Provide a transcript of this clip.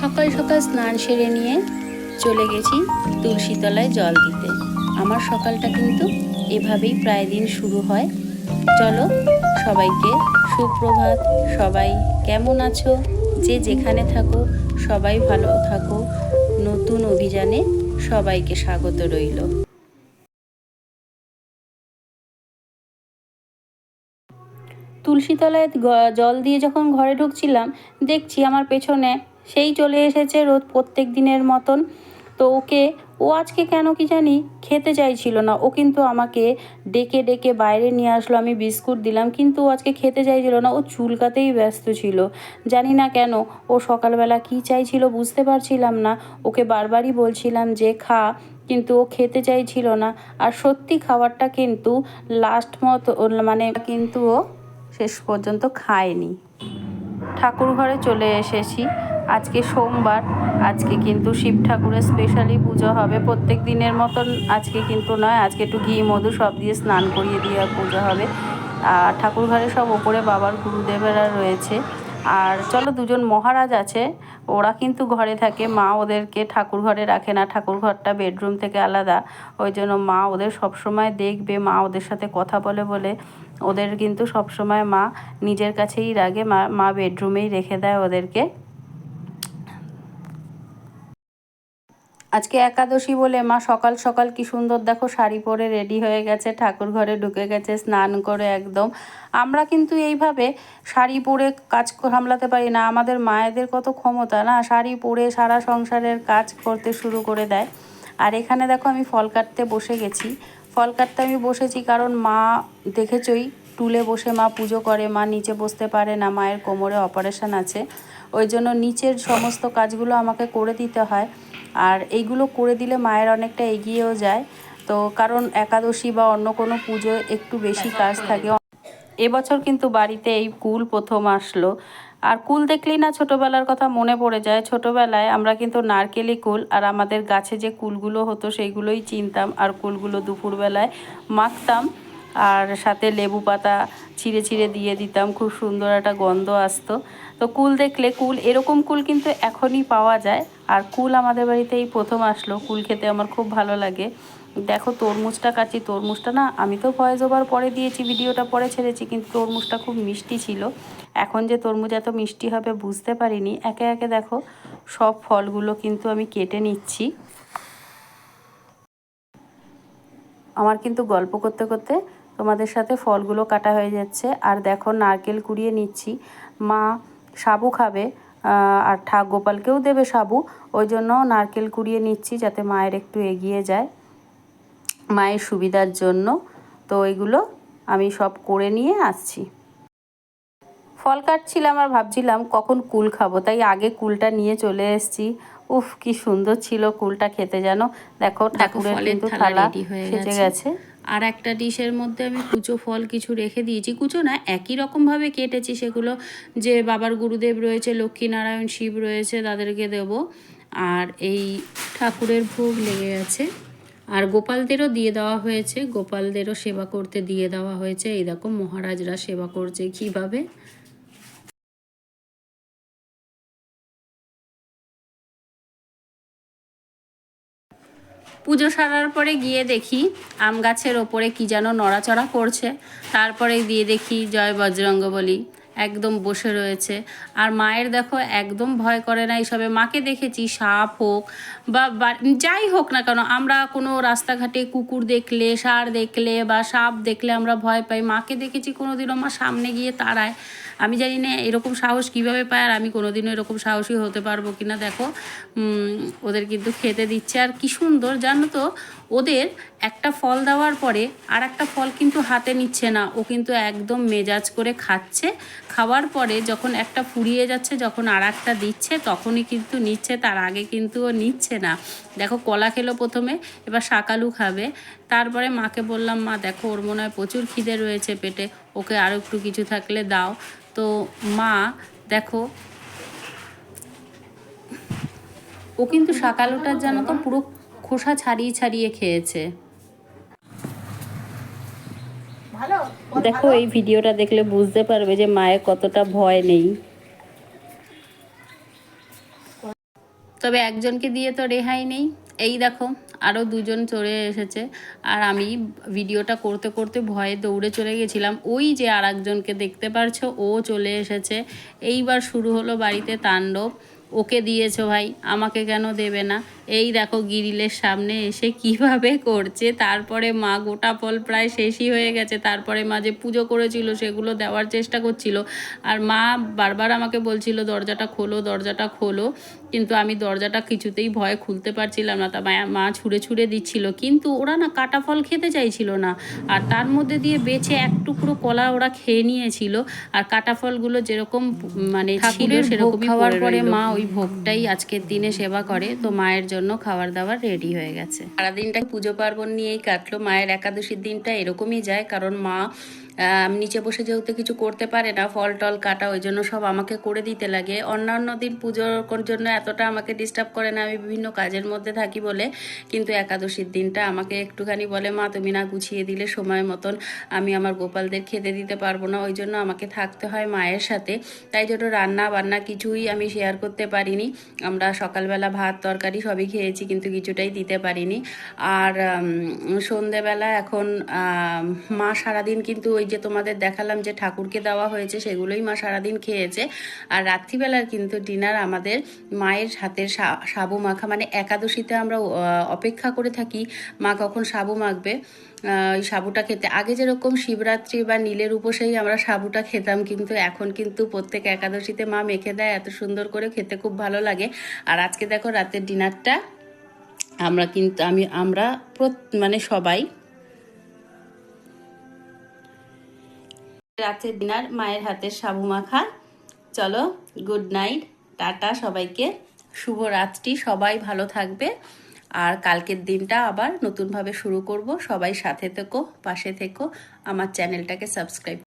সকাল সকাল স্নান সেরে নিয়ে চলে গেছি তুলসীতলায় জল দিতে। আমার সকালটা কিন্তু এভাবেই প্রায় দিন শুরু হয়। চলো সবাইকে সুপ্রভাত। সবাই কেমন আছো? যে যেখানে থাকো, সবাই ভালো থাকো। নতুন অভিযানে সবাইকে স্বাগত রইল। তুলসীতলায় জল দিয়ে যখন ঘরে ঢুকছিলাম, দেখছি আমার পেছনে সেই চলে এসেছে রোদ প্রত্যেক দিনের মতন। তো ওকে, ও আজকে কেন কি জানি খেতে চাইছিল না। ও কিন্তু আমাকে ডেকে ডেকে বাইরে নিয়ে আসলো, আমি বিস্কুট দিলাম, কিন্তু ও আজকে খেতে চাইছিল না। ও চুলকাতেই ব্যস্ত ছিল। জানি না কেন, ও সকালবেলা কি চাইছিল বুঝতে পারছিলাম না। ওকে বারবারই বলছিলাম যে, খা। কিন্তু ও খেতে চাইছিল না। আর সত্যি খাবারটা কিন্তু লাস্ট মতো মানে কিন্তু ও শেষ পর্যন্ত খায়নি। ঠাকুর ঘরে চলে এসেছি। আজকে সোমবার, আজকে কিন্তু শিব ঠাকুরের স্পেশালি পুজো হবে। প্রত্যেক দিনের মতন আজকে কিন্তু নয়, আজকে একটু ঘি, মধু সব দিয়ে স্নান করিয়ে দিয়ে পুজো হবে। আর ঠাকুর ঘরে সব ওপরে বাবার গুরুদেবেরা রয়েছে। আর চলো দুজন মহারাজ আছে, ওরা কিন্তু ঘরে থাকে। মা ওদেরকে ঠাকুর ঘরে রাখে না, ঠাকুর ঘরটা বেডরুম থেকে আলাদা। ওই জন্য মা ওদের সবসময় দেখবে, মা ওদের সাথে কথা বলে বলে। ওদের কিন্তু সবসময় মা নিজের কাছেই রাগে, মা মা বেডরুমেই রেখে দেয় ওদেরকে। আজকে একাদশী বলে মা সকাল সকাল কি সুন্দর দেখো শাড়ি পরে রেডি হয়ে গেছে, ঠাকুর ঘরে ঢুকে গেছে, স্নান করে একদম। আমরা কিন্তু এইভাবে শাড়ি পরে কাজ সামলাতে পারি না। আমাদের মায়েদের কত ক্ষমতা না? শাড়ি পরে সারা সংসারের কাজ করতে শুরু করে দেয়। আর এখানে দেখো আমি ফল কাটতে বসে গেছি। ফল কাটতে আমি বসেছি কারণ মা দেখেছই, টুলে বসে মা পুজো করে, মা নিচে বসতে পারে না, মায়ের কোমরে অপারেশন আছে। ওই জন্য নিচের সমস্ত কাজগুলো আমাকে করে দিতে হয়। আর এইগুলো করে দিলে মায়ের অনেকটা এগিয়েও যায়। তো কারণ একাদশী বা অন্য কোনো পুজো একটু বেশি কাজ থাকে। এবছর কিন্তু বাড়িতে এই কুল প্রথম আসলো। আর কুল দেখলেই না ছোটোবেলার কথা মনে পড়ে যায়। ছোটোবেলায় আমরা কিন্তু নারকেলি কুল আর আমাদের গাছে যে কুলগুলো হতো সেইগুলোই চিনতাম। আর কুলগুলো দুপুরবেলায় মাখতাম। আর সাথে লেবু পাতা ছিঁড়ে ছিঁড়ে দিয়ে দিতাম, খুব সুন্দর একটা গন্ধ আসতো। তো কুল দেখলে কুল, এরকম কুল কিন্তু এখনই পাওয়া যায়। আর কুল আমাদের বাড়িতে এই প্রথম আসলো, কুল খেতে আমার খুব ভালো লাগে। দেখো তরমুজটা কাটছি তরমুজটা না, আমি তো ভয়েস ওভার পরে দিয়েছি, ভিডিওটা পরে ছেড়েছি, কিন্তু তরমুজটা খুব মিষ্টি ছিল। এখন যে তরমুজ এত মিষ্টি হবে বুঝতে পারিনি। একে একে দেখো, সব ফলগুলো কিন্তু আমি কেটে নিচ্ছি। আমার কিন্তু গল্প করতে করতে তোমাদের সাথে ফলগুলো কাটা হয়ে যাচ্ছে। আর দেখো নারকেল কুড়িয়ে নিচ্ছি। মা সাবু খাবে আর ঠাক গোপালকেও দেবে সাবু। ওই জন্য নারকেল কুড়িয়ে নিচ্ছি যাতে মায়ের একটু এগিয়ে যায় মায়ের সুবিধার জন্য। তো এগুলো আমি সব করে নিয়ে আসছি। ফল কাটছিলাম আর ভাবছিলাম কখন কুল খাব তাই আগে কুলটা নিয়ে চলে এসেছি। উফ কি সুন্দর ছিল কুলটা খেতে যেন দেখো ঠাকুরের কিন্তু থালা থালা সেজে গেছে। আর একটা ডিশের মধ্যে আমি কুচো ফল কিছু রেখে দিয়েছি। কুচো না, একই রকমভাবে কেটেছি সেগুলো। যে বাবার গুরুদেব রয়েছে, লক্ষ্মীনারায়ণ শিব রয়েছে, তাদেরকে দেব। আর এই ঠাকুরের ভোগ লেগে আছে। আর গোপালদেরও দিয়ে দেওয়া হয়েছে। গোপালদেরও সেবা করতে দিয়ে দেওয়া হয়েছে। এই দেখো মহারাজরা সেবা করছে কীভাবে? পুজো সারার পরে গিয়ে দেখি আম গাছের ওপরে কি যেন নড়াচড়া করছে। তারপরে দিয়ে দেখি জয় বজরঙ্গ বলি একদম বসে রয়েছে। আর মায়ের দেখো একদম ভয় করে না এইসবে। মাকে দেখেছি সাপ হোক বা যাই হোক না কেন, আমরা কোনো রাস্তাঘাটে কুকুর দেখলে সার দেখলে বা সাপ দেখলে আমরা ভয় পাই। মাকে দেখেছি কোনো কোনোদিনও মা সামনে গিয়ে তাড়ায়। আমি জানি না এরকম সাহস কীভাবে পায় আর আমি কোনোদিনও এরকম সাহসী হতে পারব কি না দেখো ওদের কিন্তু খেতে দিচ্ছে। আর কি সুন্দর, জানো তো, ওদের একটা ফল দেওয়ার পরে আর একটা ফল কিন্তু হাতে নিচ্ছে না। ও কিন্তু একদম মেজাজ করে খাচ্ছে। খাওয়ার পরে যখন একটা ফুরিয়ে যাচ্ছে, যখন আর একটা দিচ্ছে, তখনই কিন্তু নিচ্ছে, তার আগে কিন্তু ও নিচ্ছে না। দেখো, কলা খেলো প্রথমে, এবার শাকালু খাবে। তারপরে মাকে বললাম, মা, দেখো, ওর মনে হয় প্রচুর খিদে রয়েছে পেটে। ওকে আরও একটু কিছু থাকলে দাও। তো মা দেখো ও কিন্তু শাকালুটার জানো তো পুরো খোসা ছাড়িয়ে ছাড়িয়ে খেয়েছে। দেখো এই ভিডিওটা দেখলে বুঝতে পারবে যে মায়ের কতটা ভয় নেই। তবে একজনকে দিয়ে তো রেহাই নেই। এই দেখো আরও দুজন চলে এসেছে। আর আমি ভিডিওটা করতে করতে ভয়ে দৌড়ে চলে গেছিলাম। ওই যে আর একজনকে দেখতে পারছ, ও চলে এসেছে। এইবার শুরু হলো বাড়িতে তাণ্ডব। ওকে দিয়েছ ভাই, আমাকে কেন দেবে না? এই দেখো, গিরিলের সামনে এসে কীভাবে করছে। তারপরে মা গোটা ফল প্রায় শেষই হয়ে গেছে। তারপরে মা যে পুজো করেছিল, সেগুলো দেওয়ার চেষ্টা করছিল। আর মা বারবার আমাকে বলছিল, দরজাটা খোলো দরজাটা খোলো। কিন্তু আমি দরজাটা কিছুতেই ভয়ে খুলতে পারছিলাম না তা মা- ছুঁড়ে ছুঁড়ে দিচ্ছিল। কিন্তু ওরা না কাটা ফল খেতে চাইছিল না। আর তার মধ্যে দিয়ে বেছে এক টুকরো কলা ওরা খেয়ে নিয়েছিল। আর কাটা ফলগুলো যেরকম মানে ছিল সেরকমই খাওয়ার পরে মা ওই ভোগটাই আজকের দিনে সেবা করে। তো মায়ের জন্য খাবার দাবার রেডি হয়ে গেছে। সারাদিনটা পুজো পার্বণ নিয়েই কাটলো। মায়ের একাদশীর দিনটা এরকমই যায়। কারণ মা নিচে বসে যেহেতু কিছু করতে পারে না, ফল টল কাটা, ওই জন্য সব আমাকে করে দিতে লাগে। অন্যান্য দিন পুজোর জন্য এতটা আমাকে ডিস্টার্ব করে না, আমি বিভিন্ন কাজের মধ্যে থাকি বলে। কিন্তু একাদশীর দিনটা আমাকে একটুখানি বলে, মা, তুমি না গুছিয়ে দিলে সময় মতন আমি আমার গোপালদের খেতে দিতে পারব না। ওই জন্য আমাকে থাকতে হয় মায়ের সাথে। তাই জন্য রান্না বান্না কিছুই আমি শেয়ার করতে পারিনি। আমরা সকালবেলা ভাত, তরকারি সবই খেয়েছি, কিন্তু কিছুটাই দিতে পারিনি। আর সন্ধেবেলা এখন মা সারাদিন কিন্তু ওই যে তোমাদের দেখালাম যে ঠাকুরকে দেওয়া হয়েছে, সেগুলোই মা সারাদিন খেয়েছে। আর রাত্রিবেলার কিন্তু ডিনার আমাদের মায়ের হাতের সাবু মাখা মানে একাদশীতে আমরা অপেক্ষা করে থাকি, মা কখন সাবু মাখবে। ওই সাবুটা খেতে। আগে যেরকম শিবরাত্রি বা নীলের উপসেই আমরা সাবুটা খেতাম, কিন্তু এখন কিন্তু প্রত্যেক একাদশীতে মা মেখে দেয়, এত সুন্দর করে খেতে খুব ভালো লাগে। আর আজকে দেখো রাতের ডিনারটা আমরা কিন্তু, আমি, আমরা মানে সবাই রাতের দিনার মায়ের হাতে সাবু মাখা। চলো গুড নাইট টাটা সবাইকে। শুভ রাত্রি, সবাই ভালো থাকবে। আর কালকের দিনটা আবার নতুনভাবে শুরু করব। সবাই সাথে থেকো, পাশে থেকো। আমার চ্যানেলটাকে সাবস্ক্রাইব